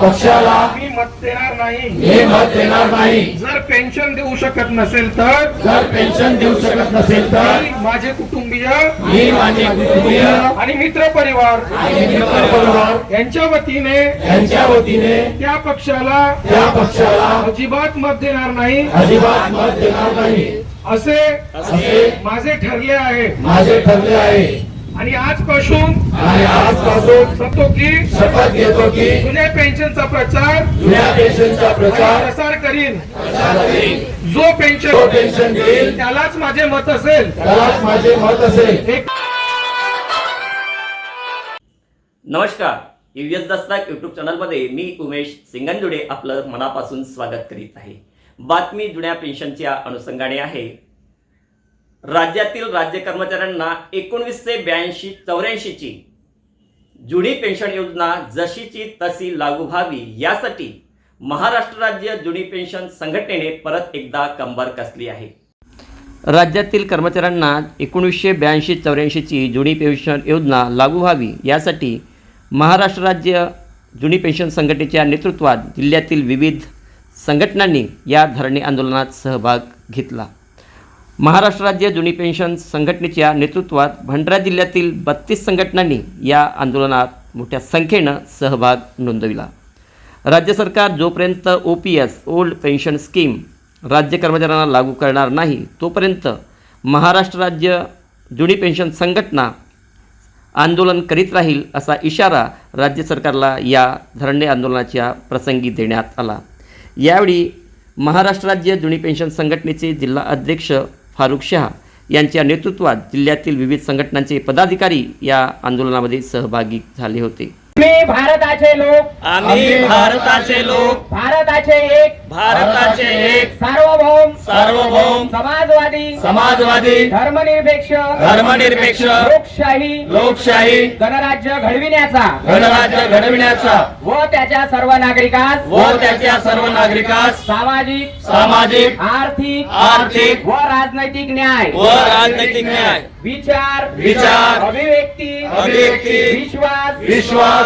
पक्षाला मी मत देणार नाही. हे मत देणार नाही. जर पेन्शन देऊ शकत नसेल तर? जर पेन्शन देऊ शकत नसेल तर? मी, माझे कुटुंबीय मी माझे कुटुंबीय आणि मित्र परिवार आणि मित्रपरिवार यांच्या वतीने यांच्या वतीने त्या पक्षाला त्या पक्षाला अजिबात मत देणार नाही. अजिबात मत देणार नाही. असे असे माझे ठरले आहे. माझे ठरले आहे. आणि आजपासून आणि आजपासून सांगतो की शपथ घेतो की जुन्या पेन्शनचा प्रचार जुन्या पेन्शनचा प्रचार प्रसार करीन. जो जो पेन्शन पेन्शन देईल त्यालाच माझे मत असेल. त्यालाच माझे मत असेल. एक नमस्कार. यूएस दस्तक यूट्यूब चॅनलमध्ये मी उमेश सिंगंजुडे आपलं मनापासून स्वागत करीत आहे. बातमी जुन्या पेन्शनच्या अनुषंगाने आहे. राज्यातील राज्य कर्मचाऱ्यांना एकोणवीसशे ब्याऐंशी चौऱ्याऐंशीची जुनी पेन्शन योजना जशीची तशी लागू व्हावी यासाठी महाराष्ट्र राज्य जुनी पेन्शन संघटनेने परत एकदा कंबर कसली आहे. राज्यातील कर्मचाऱ्यांना एकोणीसशे ब्याऐंशी चौऱ्याऐंशीची जुनी पेन्शन योजना लागू व्हावी यासाठी महाराष्ट्र राज्य जुनी पेन्शन संघटनेच्या नेतृत्वात जिल्ह्यातील विविध संघटनांनी या धरणे आंदोलनात सहभाग घेतला. महाराष्ट्र राज्य जुनी पेन्शन संघटनेच्या नेतृत्वात भंडारा जिल्ह्यातील बत्तीस संघटनांनी या आंदोलनात मोठ्या संख्येनं सहभाग नोंदविला. राज्य सरकार जोपर्यंत O P S old pension scheme राज्य कर्मचाऱ्यांना लागू करणार नाही तोपर्यंत महाराष्ट्र राज्य जुनी पेन्शन संघटना आंदोलन करीत राहील असा इशारा राज्य सरकारला या धरणे आंदोलनाच्या प्रसंगी देण्यात आला. यावेळी महाराष्ट्र राज्य जुनी पेन्शन संघटनेचे जिल्हा अध्यक्ष फारुख शहा यांच्या नेतृत्वात जिल्ह्यातील विविध संघटनांचे पदाधिकारी या आंदोलनामध्ये सहभागी झाले होते. मी भारताचे लोक. आम्ही भारताचे लोक. भारताचे एक. भारताचे एक. सार्वभौम. सार्वभौम. समाजवादी. समाजवादी. धर्मनिरपेक्ष. धर्मनिरपेक्ष. लोकशाही. लोकशाही. गणराज्य घडविण्याचा. गणराज्य घडविण्याचा. व त्याच्या सर्व नागरिकास. व त्याच्या सर्व नागरिकास. सामाजिक. सामाजिक. आर्थिक. आर्थिक. व राजनैतिक न्याय. व राजनैतिक न्याय. विचार. विचार, अभिव्यक्ती. अभिव्यक्ती, विश्वास. विश्वास,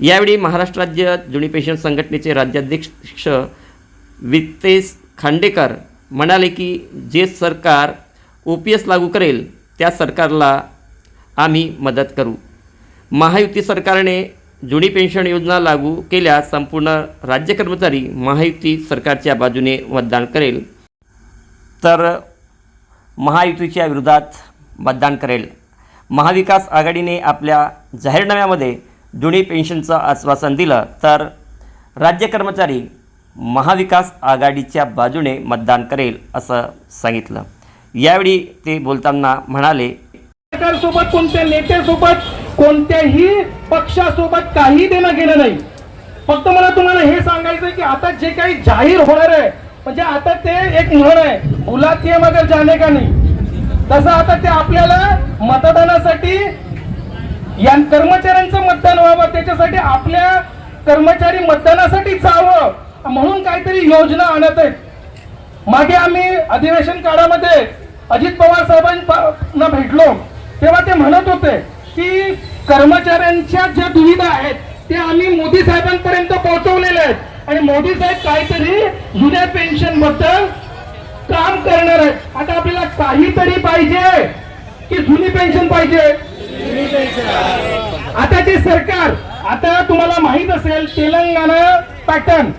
यावेळी महाराष्ट्र राज्य जुनी पेन्शन संघटनेचे राज्याध्यक्ष वितेश खांडेकर म्हणाले की जे सरकार ओ पी एस लागू करेल त्या सरकारला आम्ही मदत करू. महायुती सरकारने जुनी पेन्शन योजना लागू केल्यास संपूर्ण राज्य कर्मचारी महायुती सरकारच्या बाजूने मतदान करेल. तर महायुतीच्या विरोधात मतदान करेल. महाविकास आघाडीने आपल्या जाहीरनाम्यामध्ये जुनी पेन्शनचं आश्वासन दिलं तर राज्य कर्मचारी महाविकास आघाडीच्या बाजूने मतदान करेल असं सांगितलं. यावेळी ते बोलताना म्हणाले सरकारसोबत कोणत्या नेत्यासोबत कोणत्याही पक्षासोबत काही देणं गेलं नाही. फक्त मला तुम्हाला हे सांगायचं आहे की आता जे काही जाहीर होणार आहे म्हणजे आता ते एक म्हण आहे बुलाती मगर जाने का नाही? तसं आता ते आपल्याला मतदानासाठी या कर्मचाऱ्यांचं मतदान व्हावं त्याच्यासाठी आपल्या कर्मचारी मतदानासाठी जावं म्हणून काहीतरी योजना आणत आहेत. मागे आम्ही अधिवेशन काळामध्ये अजित पवार साहेबांना भेटलो तेव्हा ते म्हणत होते की कर्मचाऱ्यांच्या ज्या दुविधा आहेत ते आम्ही मोदी साहेबांपर्यंत पोहोचवलेले आहेत. आणि मोदी साहेब काहीतरी जुन्या पेन्शनबद्दल काम करणार आहेत. आता आपल्याला काहीतरी पाहिजे की जुनी पेन्शन पाहिजे. आता ते सरकार आता तुम्हाला माहीत असेल तेलंगणा पॅटर्न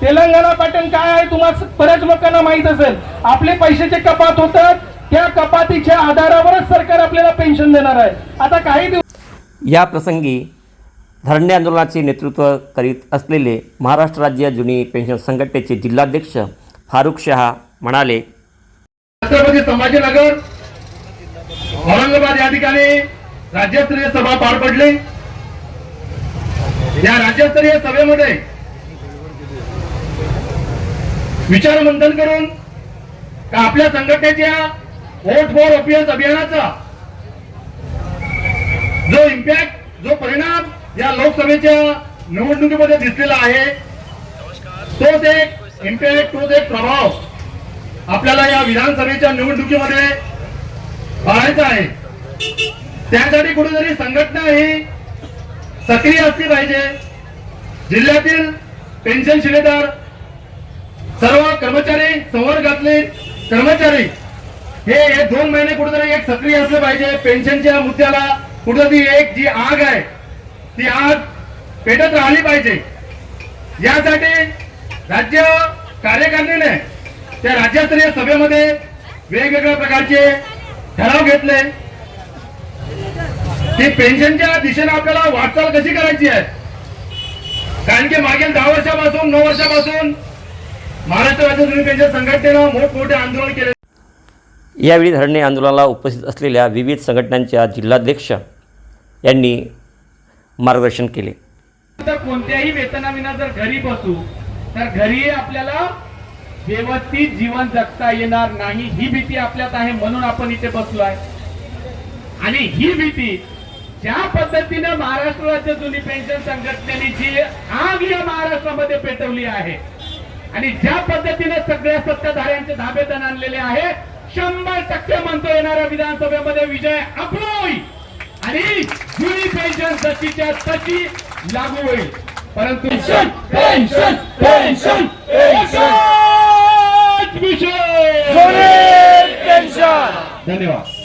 तेलंगणा पॅटर्न काय आहे तुम्हाला बऱ्याच लोकांना माहीत असेल. आपले पैशाचे कपात होतात त्या कपातीच्या आधारावरच सरकार आपल्याला पेन्शन देणार आहे. आता काही दिवस या प्रसंगी धरणे आंदोलनाचे नेतृत्व करीत असलेले महाराष्ट्र राज्य जुनी पेन्शन संघटनेचे जिल्हाध्यक्ष फारुख शहा म्हणाले छत्रपती संभाजीनगर औरंगाबाद या ठिकाणी राज्यस्तरीय सभा पार पडली. या राज्यस्तरीय सभेमध्ये विचारमंथन करून का आपल्या संघटनेच्या वोट फॉर ओपीएस अभियानाचा जो इम्पॅक्ट जो परिणाम या लोकसभेच्या निवडणुकीमध्ये दिसलेला आहे तोच एक इम्पॅक्ट तोच एक प्रभाव आपल्याला या विधानसभेच्या निवडणुकीमध्ये पाहायचा आहे. त्यासाठी कुठेतरी संघटना ही सक्रिय असली पाहिजे. जिल्ह्यातील पेन्शन शिलेदार सर्व कर्मचारी संवर्गातले कर्मचारी हे हे दोन महिने कुठेतरी एक सक्रिय असले पाहिजे. पेन्शनच्या मुद्द्याला कुठेतरी एक जी आग आहे ती आग पेटत राहिली पाहिजे. यासाठी राज्य कार्यकारिणीने त्या राज्यस्तरीय सभेमध्ये वेगवेगळ्या प्रकारचे ठराव घेतले. की पेन्शनच्या दिशेने आपल्याला वाटचाल कशी करायची आहे? कारण की मागील दहा वर्षापासून नऊ वर्षापासून महाराष्ट्र राज्य जुनी पेन्शन संघटनेनं मोठमोठे आंदोलन केले. यावेळी धरणे आंदोलनाला उपस्थित असलेल्या विविध संघटनांच्या जिल्हाध्यक्ष यांनी मार्गदर्शन केले. तर कोणत्याही वेतनाविना जर घरी बसू तर घरी आपल्याला व्यवस्थित जीवन जगता येणार नाही. ही भीती आपल्यात आहे म्हणून आपण इथे बसलो आहे आणि ही भीती ज्या पद्धतीने महाराष्ट्र राज्य जुनी पेन्शन संघटनेने जी आग या महाराष्ट्रामध्ये पेटवली आहे आणि ज्या पद्धतीने सगळ्या सत्ताधाऱ्यांचे धाबेदन आणलेले आहे शंभर टक्के म्हणतो येणाऱ्या विधानसभेमध्ये विजय आपला होईल. आणि जुनी पेन्शन जशीच्या तशी लागू होईल. परंतु पेन्शन पेन्शन पेन्शन धन्यवाद.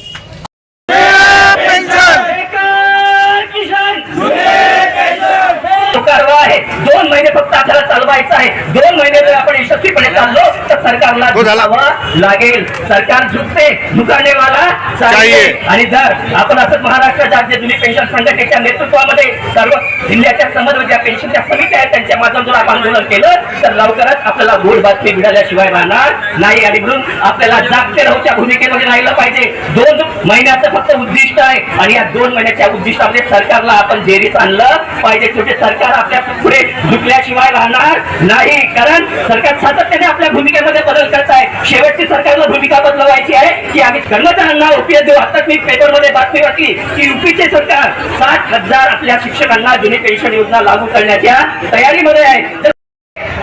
आहे. दोन महिने फक्त आपल्याला चालवायचं आहे. दोन महिने जर आपण यशस्वीपणे चाललो तर सरकारला झुकावं लागेल. सरकार झुकते झुकानेवाला चाहिए. आणि जर आपण असंच महाराष्ट्र राज्य जुनी पेन्शन संघटनेच्या नेतृत्वामध्ये सर्व जिल्ह्याच्या समज ज्या पेन्शनच्या समित्या आहेत त्यांच्या माध्यमातून आपण आंदोलन केलं तर लवकरच आपल्याला गोड बातमी मिळाल्याशिवाय राहणार नाही. आणि म्हणून आपल्याला जागते राहूच्या भूमिकेमध्ये राहिलं पाहिजे. दोन महिन्याचं फक्त उद्दिष्ट आहे. आणि या दोन महिन्याच्या उद्दिष्टामध्ये सरकारला आपण जेरीत आणलं पाहिजे. छोटे सरकार आपल्या पुढे झुकल्याशिवाय राहणार नाही. कारण सरकार सातत्याने आपल्या भूमिकेमध्ये बदल करत आहे. शेवटची सरकारला भूमिका बदलवायची आहे की आम्ही कर्मचाऱ्यांना उपयोग देऊ. आता मी पेपरमध्ये बातमी वाटली की युपीचे सरकार साठ हजार आपल्या शिक्षकांना जुने पेन्शन योजना लागू करण्याच्या तयारीमध्ये आहे. तर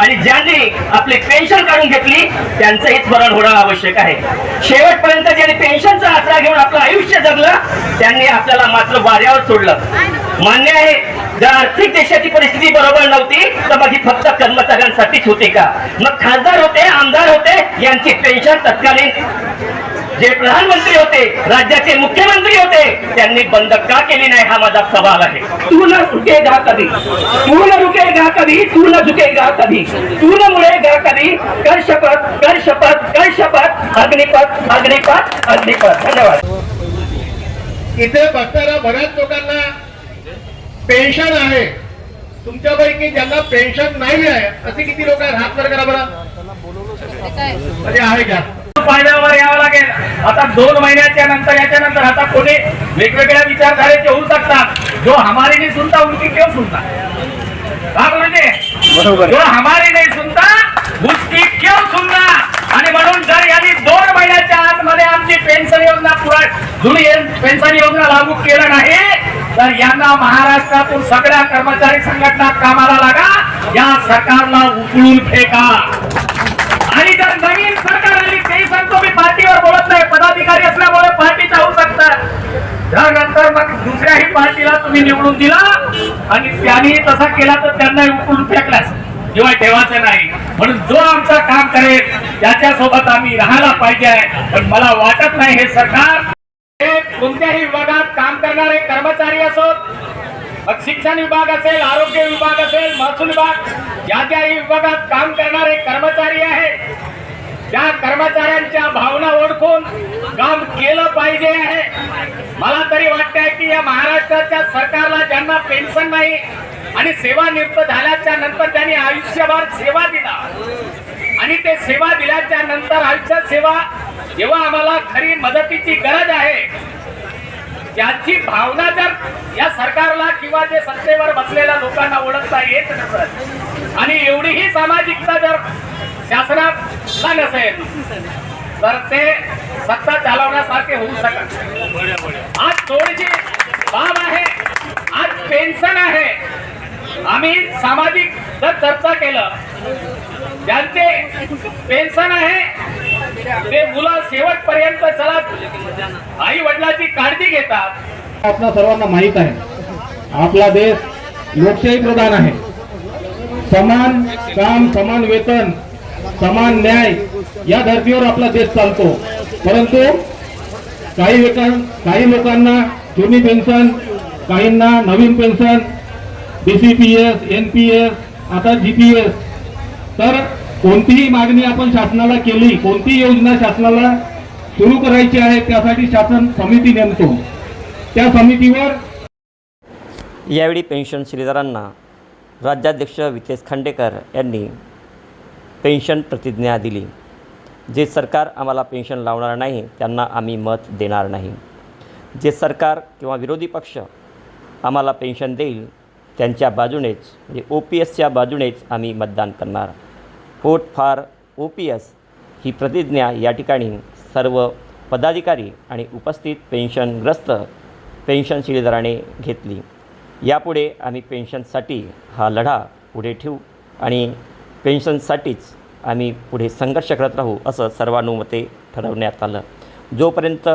आणि ज्यांनी आपली पेन्शन काढून घेतली त्यांचं हेच स्मरण होणं आवश्यक आहे. शेवटपर्यंत ज्यांनी पेन्शनचा आसरा घेऊन आपलं आयुष्य जगलं त्यांनी आपल्याला मात्र वाऱ्यावर सोडलं. मान्य आहे जर आर्थिक देशाची परिस्थिती बरोबर नव्हती तर मग ही फक्त कर्मचाऱ्यांसाठीच होते का? मग खासदार होते आमदार होते यांची पेन्शन तत्कालीन जे प्रधानमंत्री होते राज्याचे मुख्यमंत्री होते त्यांनी बंद का केली नाही हा माझा सवाल आहे. तू न रुकेगा कधी. तू न रुकेगा कधी तू न झुकेगा कधी. तू न मुळेगा कधी. कर शपथ कर शपथ कर शपथ. अग्निपथ अग्निपथ अग्निपथ. धन्यवाद. इथे बसणाऱ्या बऱ्याच लोकांना पेन्शन आहे. तुमच्यापैकी ज्यांना पेन्शन नाही आहे असे किती लोक आहेत? हात वर करा बरं. म्हणजे आहे का? फायद्यावर यावं लागेल. आता दोन महिन्याच्या नंतर याच्या नंतर आता कोणी वेगवेगळ्या विचारधारेचे होऊ शकतात. जो हमारी नहीं सुनता उनकी क्यों सुनता? का म्हणजे? जो हमारी नहीं सुनता उसकी क्यों आणि म्हणून जर यांनी दोन महिन्याच्या आतमध्ये आमची पेन्शन योजना पुरा जुनी पेन्शन योजना लागू केलं नाही तर यांना महाराष्ट्रातून सगळ्या कर्मचारी संघटना कामाला लागा. या सरकारला उकळून फेका आणि जर नवीन सरकार आली तेही सांगतो मी पार्टीवर बोलत नाही पदाधिकारी असल्यामुळे पार्टीचा होऊ शकतात त्यानंतर मग दुसऱ्याही पार्टीला तुम्ही निवडून दिला. आणि त्यांनी तसा केला तर त्यांना उकळून फेकलाच किंवा ठेवायचं नाही. म्हणून जो आमचा काम करेल त्याच्यासोबत आम्ही राहायला पाहिजे. आहे पण मला वाटत नाही हे सरकार हे कोणत्याही विभागात काम करणारे कर्मचारी असोत मग शिक्षण विभाग असेल आरोग्य विभाग असेल महसूल विभाग ज्या ज्याही विभागात काम करणारे कर्मचारी आहेत त्या कर्मचाऱ्यांच्या भावना ओळखून काम केलं पाहिजे आहे. मला तरी वाटतंय की या महाराष्ट्राच्या सरकारला ज्यांना पेन्शन नाही आणि सेवानिवृत्त झाल्याच्यानंतर त्यांनी आयुष्यभर सेवा दिला. आणि ते सेवा दिल्याच्या नंतर आयुष्यात सेवा जेव्हा आम्हाला खरी मदतीची गरज आहे त्याची भावना जर या सरकारला किंवा जे सत्तेवर बसलेल्या लोकांना ओळखता येत नसत आणि एवढीही सामाजिकता जर शासनाला नसेल तर ते सत्ता चालवण्यासारखे होऊ शकत. आज थोडीशी बाब आहे आज पेन्शन आहे. आम्ही सामाजिक जर चर्चा केलं ज्यांचे पेन्शन आहे ते मुलं शेवटपर्यंत चला आई वडिलांची काळजी घेतात. आपल्या सर्वांना माहीत आहे आपला देश लोकशाही प्रधान आहे. समान काम समान वेतन समान न्याय या धर्तीवर आपला देश चालतो. परंतु काही काही लोकांना जुनी पेन्शन काहींना नवीन पेन्शन डीसीपीएस एनपीएस आता जीपीएस तर कोणतीही मागणी आपण शासनाला केली कोणतीही योजना शासनाला सुरू करायची आहे त्यासाठी शासन समिती नेमतो. त्या समितीवर यावेळी पेन्शन श्रीदारांना राज्याध्यक्ष वितेश खांडेकर यांनी पेन्शन प्रतिज्ञा दिली. जे सरकार आम्हाला पेन्शन लावणार नाही त्यांना आम्ही मत देणार नाही. जे सरकार किंवा विरोधी पक्ष आम्हाला पेन्शन देईल त्यांच्या बाजूनेच म्हणजे ओ पी एसच्या बाजूनेच आम्ही मतदान करणार. वोट फार ओ पी एस ही प्रतिज्ञा या ठिकाणी सर्व पदाधिकारी आणि उपस्थित पेन्शनग्रस्त पेन्शन शिलेदाराने घेतली. यापुढे आम्ही पेन्शनसाठी हा लढा पुढे ठेवू आणि पेन्शनसाठीच आम्ही पुढे संघर्ष करत राहू असं सर्वानुमते ठरवण्यात आलं. जोपर्यंत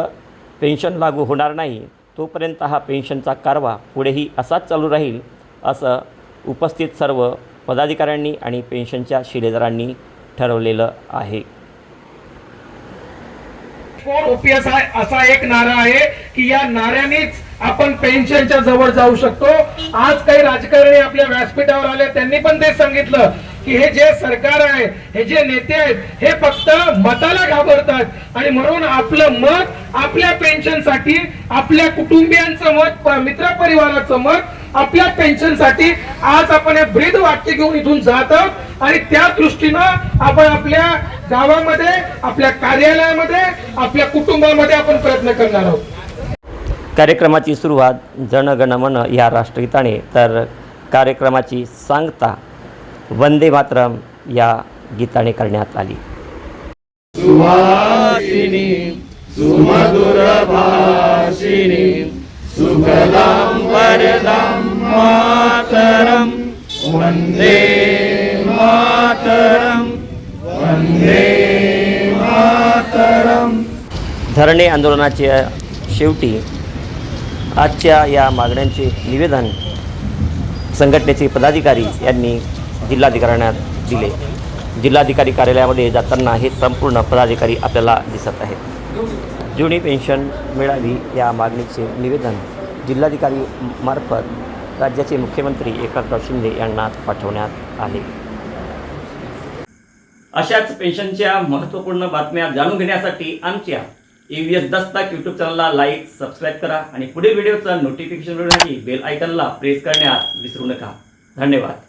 पेन्शन लागू होणार नाही तोपर्यंत हा पेन्शनचा कारवा पुढेही असाच चालू राहील असं उपस्थित सर्व पदाधिकाऱ्यांनी आणि पेन्शनच्या शिलेदारांनी ठरवलेलं आहे. असा एक नारा आहे की या नाऱ्यानेच आपण पेन्शनच्या जवळ जाऊ शकतो. आज काही राजकारणी आपल्या व्यासपीठावर आले त्यांनी पण ते सांगितलं. की हे जे सरकार आहे हे जे नेते आहेत हे फक्त मताला घाबरतात. आणि म्हणून आपलं मत आपल्या पेन्शनसाठी आपल्या कुटुंबियांचं मत मित्र मित्रपरिवाराचं मत आपल्या पेन्शनसाठी आज आपण हे ब्रीद वाक्य घेऊन इथून जात आहोत. आणि त्या दृष्टीनं आपण आपल्या गावामध्ये आपल्या कार्यालयामध्ये आपल्या कुटुंबामध्ये आपण प्रयत्न करणार आहोत. कार्यक्रमाची सुरुवात जनगणमन या राष्ट्रगीताने तर कार्यक्रमाची सांगता वंदे मातरम या गीताने करण्यात आली. सुहासिनी सुमधुर भाषिणी सुखदां वरदां मातरं वन्दे मातरं वन्दे मातरम्. धरणे आंदोलनाच्या शेवटी आजच्या या मागण्यांचे निवेदन संघटनेचे पदाधिकारी यांनी जिल्हाधिकाऱ्यांना दिले. जिल्हाधिकारी कार्यालयामध्ये जाताना हे संपूर्ण पदाधिकारी आपल्याला दिसत आहेत. जुनी पेन्शन मिळावी या मागणीचे निवेदन जिल्हाधिकारी मार्फत राज्याचे मुख्यमंत्री एकनाथराव शिंदे यांना पाठवण्यात आले. अशाच पेन्शनच्या महत्त्वपूर्ण बातम्या जाणून घेण्यासाठी आमच्या E V S Dastak YouTube चॅनलला लाईक सबस्क्राईब करा आणि पुढील व्हिडिओचं नोटिफिकेशन मिळवण्यासाठी बेल आयकनला प्रेस करण्यास विसरू नका. धन्यवाद.